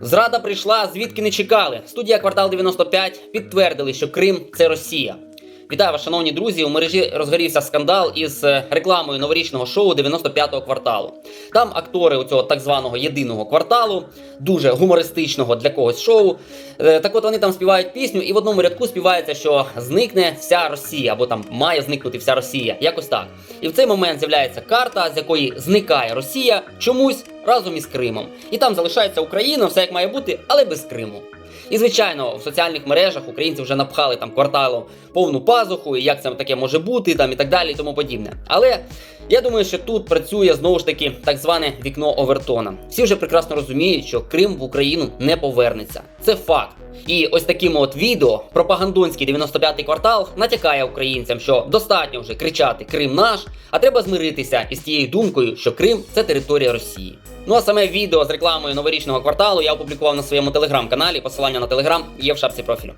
Зрада прийшла, звідки не чекали. Студія Квартал 95 підтвердили, що Крим це Росія. Вітаю вас, шановні друзі. У мережі розгорівся скандал із е, рекламою новорічного шоу 95-го кварталу. Там актори у цього так званого єдиного кварталу, дуже гумористичного для когось шоу. Е, Так от вони там співають пісню, і в одному рядку співається, що зникне вся Росія, або там має зникнути вся Росія. Якось так. І в цей момент з'являється карта, з якої зникає Росія чомусь разом із Кримом. І там залишається Україна, все як має бути, але без Криму. І звичайно, в соціальних мережах українці вже напхали там кварталом повну пазуху, і як це таке може бути, там і так далі, і тому подібне. Але я думаю, що тут працює знову ж таки так зване вікно Овертона. Всі вже прекрасно розуміють, що Крим в Україну не повернеться. Це факт. І ось таким от відео пропагандонський 95-й квартал натякає українцям, що достатньо вже кричати Крим наш, а треба змиритися із тією думкою, що Крим це територія Росії. Ну а саме відео з рекламою новорічного кварталу я опублікував на своєму телеграм-каналі. Посилання на телеграм є в шапці профілю.